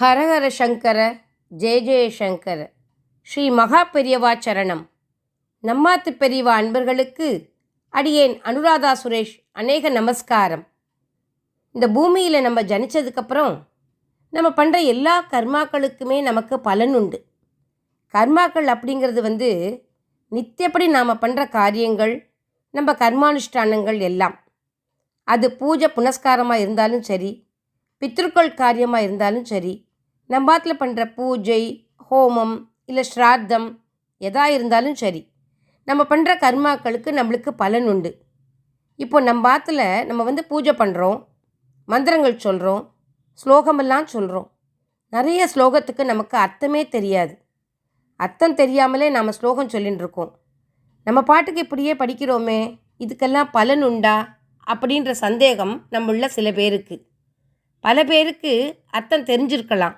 ஹரஹர சங்கர ஜெய ஜெயசங்கர. ஸ்ரீ மகா பெரியவா சரணம். நம்மாத்து பெரியவா அன்பர்களுக்கு அடியேன் அனுராதா சுரேஷ் அநேக நமஸ்காரம். இந்த பூமியில் நம்ம ஜனித்ததுக்கப்புறம் நம்ம பண்ணுற எல்லா கர்மாக்களுக்குமே நமக்கு பலன் உண்டு. கர்மாக்கள் அப்படிங்கிறது வந்து நித்தியப்படி நாம் பண்ணுற காரியங்கள் நம்ம கர்மானுஷ்டானங்கள் எல்லாம். அது பூஜை புனஸ்காரமாக இருந்தாலும் சரி பித்ருக்கள் காரியமாக இருந்தாலும் சரி நம்பாத்தில் பண்ணுற பூஜை ஹோமம் இல்லை ஸ்ராத்தம் எதா இருந்தாலும் சரி. நம்ம பண்ணுற கர்மாக்களுக்கு நம்மளுக்கு பலன் உண்டு. இப்போ நம்ம ஆத்தில் நம்ம வந்து பூஜை பண்ணுறோம் மந்திரங்கள் சொல்கிறோம் ஸ்லோகமெல்லாம் சொல்கிறோம் நிறைய ஸ்லோகத்துக்கு நமக்கு அர்த்தமே தெரியாது. அர்த்தம் தெரியாமலே நாம் ஸ்லோகம் சொல்லின்னு இருக்கோம். நம்ம பாட்டுக்கு இப்படியே படிக்கிறோமே இதுக்கெல்லாம் பலன் உண்டா? அப்படின்ற சந்தேகம் நம்முள்ள சில பேருக்கு. பல பேருக்கு அர்த்தம் தெரிஞ்சிருக்கலாம்.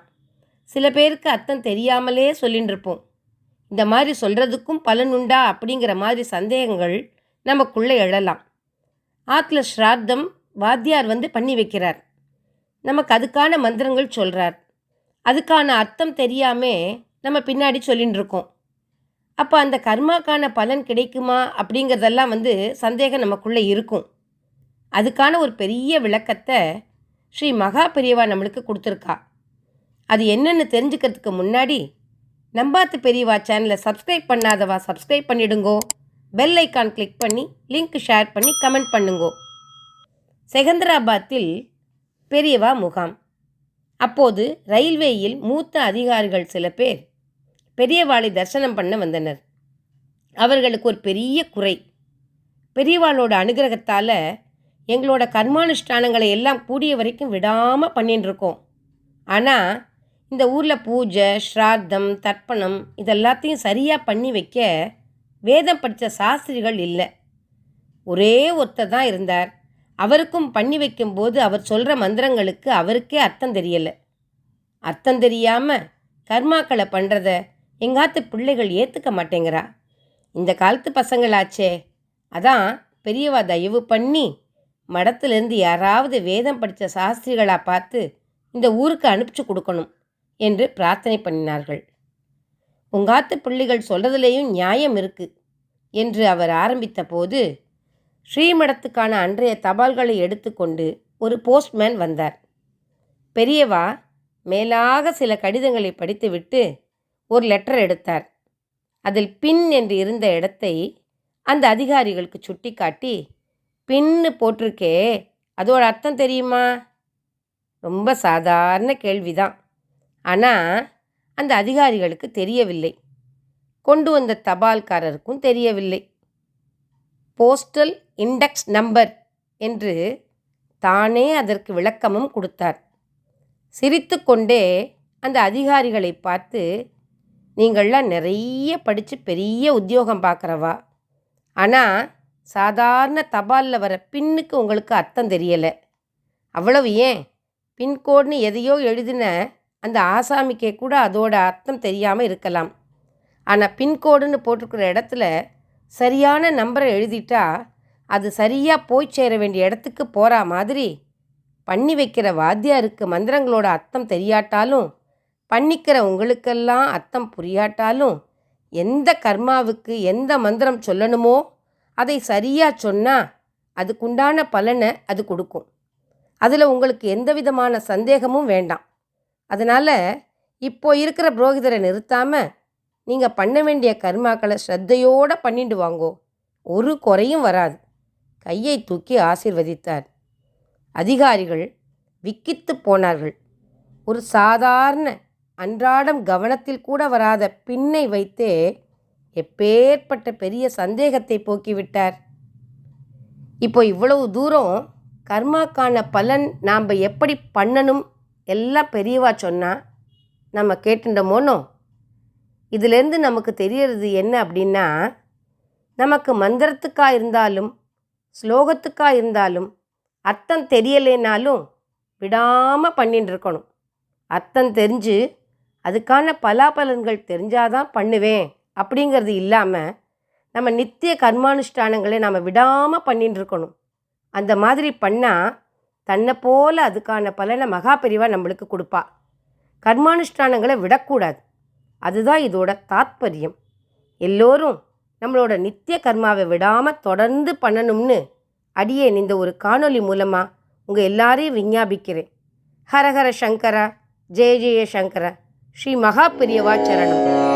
சில பேருக்கு அர்த்தம் தெரியாமலே சொல்லின்னு இருப்போம் இந்த மாதிரி சொல்கிறதுக்கும் பலன் உண்டா அப்படிங்கிற மாதிரி சந்தேகங்கள் நமக்குள்ளே எழலாம். ஆற்றுல ஸ்ராத்தம் வாத்தியார் வந்து பண்ணி வைக்கிறார். நமக்கு அதுக்கான மந்திரங்கள் சொல்கிறார் அதுக்கான அர்த்தம் தெரியாமே நம்ம பின்னாடி சொல்லின்னு இருக்கோம் அப்போ அந்த கர்மாக்கான பலன் கிடைக்குமா அப்படிங்கிறதெல்லாம் வந்து சந்தேகம் நமக்குள்ளே இருக்கும். அதுக்கான ஒரு பெரிய விளக்கத்தை ஸ்ரீ மகா பெரியவா நம்மளுக்கு கொடுத்துருக்கா. அது என்னென்னு தெரிஞ்சுக்கிறதுக்கு முன்னாடி நம்பாத்து பெரியவா சேனலை சப்ஸ்கிரைப் பண்ணாதவா சப்ஸ்கிரைப் பண்ணிடுங்கோ. பெல் ஐக்கான் கிளிக் பண்ணி லிங்க் ஷேர் பண்ணி கமெண்ட் பண்ணுங்கோ. செகந்திராபாத்தில் பெரியவா முகாம். அப்போது ரயில்வேயில் மூத்த அதிகாரிகள் சில பேர் பெரியவாளை தரிசனம் பண்ண வந்தனர். அவர்களுக்கு ஒரு பெரிய குறை. பெரியவாளோட அனுகிரகத்தால் எங்களோட கர்மானுஷ்டானங்களை எல்லாம் கூடிய வரைக்கும் விடாமல் பண்ணிட்டுருக்கோம் ஆனால் இந்த ஊரில் பூஜை ஸ்ராத்தம் தர்ப்பணம் இதெல்லாத்தையும் சரியாக பண்ணி வைக்க வேதம் படித்த சாஸ்திரிகள் இல்லை. ஒரே ஒருத்தர் தான் இருந்தார். அவருக்கும் பண்ணி வைக்கும்போது அவர் சொல்கிற மந்திரங்களுக்கு அவருக்கே அர்த்தம் தெரியலை. அர்த்தம் தெரியாமல் கர்மாக்களை பண்ணுறத எங்காத்து பிள்ளைகள் ஏற்றுக்க மாட்டேங்கிறா. இந்த காலத்து பசங்களாச்சே. அதான் பெரியவா தயவு பண்ணி மடத்துலேருந்து யாராவது வேதம் படித்த சாஸ்திரிகளாக பார்த்து இந்த ஊருக்கு அனுப்பிச்சு கொடுக்கணும். என்று பிரார்த்தனை பண்ணினார்கள். உங்காத்து பிள்ளைகள் சொல்றதுலேயும் நியாயம் இருக்குது என்று அவர் ஆரம்பித்த போது ஸ்ரீமடத்துக்கான அன்றைய தபால்களை எடுத்துக்கொண்டு ஒரு போஸ்ட்மேன் வந்தார். பெரியவா மேலாக சில கடிதங்களை படித்துவிட்டு ஒரு லெட்டர் எடுத்தார். அதில் பின் என்று இருந்த இடத்தை அந்த அதிகாரிகளுக்கு சுட்டிக்காட்டி பின்னு போட்டிருக்கே அதோட அர்த்தம் தெரியுமா? ரொம்ப சாதாரண கேள்விதான். ஆனால் அந்த அதிகாரிகளுக்கு தெரியவில்லை. கொண்டு வந்த தபால்காரருக்கும் தெரியவில்லை. போஸ்டல் இண்டெக்ஸ் நம்பர் என்று தானே அதற்கு விளக்கமும் கொடுத்தார். சிரித்து கொண்டே அந்த அதிகாரிகளை பார்த்து நீங்கள்லாம் நிறைய படித்து பெரிய உத்தியோகம் பார்க்குறவா? ஆனால் சாதாரண தபாலில் வர பின்னுக்கு உங்களுக்கு அர்த்தம் தெரியலை. அவ்வளவு ஏன்? பின்கோடுன்னு எதையோ எழுதின அந்த ஆசாமிக்கே கூட அதோட அர்த்தம் தெரியாமல் இருக்கலாம். ஆனால் பின்கோடுன்னு போட்டிருக்கிற இடத்துல சரியான நம்பரை எழுதிட்டா அது சரியாக போய் சேர வேண்டிய இடத்துக்கு போகிற மாதிரி பண்ணி வைக்கிற வாத்தியாருக்கு மந்திரங்களோட அர்த்தம் தெரியாட்டாலும் பண்ணிக்கிற உங்களுக்கெல்லாம் அர்த்தம் புரியாட்டாலும் எந்த கர்மாவுக்கு எந்த மந்திரம் சொல்லணுமோ அதை சரியாக சொன்னால் அதுக்குண்டான பலனை அது கொடுக்கும். அதில் உங்களுக்கு எந்த விதமான சந்தேகமும் வேண்டாம். அதனால் இப்போ இருக்கிற புரோகிதரை நிறுத்தாமல் நீங்கள் பண்ண வேண்டிய கர்மாக்களை ஸ்ரத்தையோடு பண்ணிட்டு வாங்கோ. ஒரு குறையும் வராது. கையை தூக்கி ஆசிர்வதித்தார். அதிகாரிகள் விக்கித்து போனார்கள். ஒரு சாதாரண அன்றாடம் கவனத்தில் கூட வராத பின்னை வைத்தே எப்பேற்பட்ட பெரிய சந்தேகத்தை போக்கிவிட்டார். இப்போ இவ்வளவு தூரம் கர்மாக்கான பலன் நாம் எப்படி பண்ணணும் எல்லாம் பெரியவா சொன்னால் நம்ம கேட்டுட்டோமோனோ? இதிலேருந்து நமக்கு தெரியறது என்ன அப்படின்னா நமக்கு மந்திரத்துக்காக இருந்தாலும் ஸ்லோகத்துக்காக இருந்தாலும் அர்த்தம் தெரியலைனாலும் விடாமல் பண்ணிட்டு இருக்கணும். அர்த்தம் தெரிஞ்சு அதுக்கான பலாபலன்கள் தெரிஞ்சாதான் பண்ணுவேன் அப்படிங்கிறது இல்லாமல் நம்ம நித்திய கர்மானுஷ்டானங்களை நாம் விடாமல் பண்ணிட்டு இருக்கணும். அந்த மாதிரி பண்ணால் தன்னை போல அதுக்கான பலனை மகா பெரிவா நம்மளுக்கு கொடுப்பா. கர்மானுஷ்டானங்களை விடக்கூடாது. அதுதான் இதோட தாத்பரியம். எல்லோரும் நம்மளோட நித்திய கர்மாவை விடாமல் தொடர்ந்து பண்ணணும்னு அடியேன் இந்த ஒரு காணொலி மூலமாக உங்கள் எல்லாரையும் விஞ்ஞாபிக்கிறேன். ஹரஹர சங்கரா ஜெய ஜெய சங்கர ஸ்ரீ மகாபிரியவா சரணம்.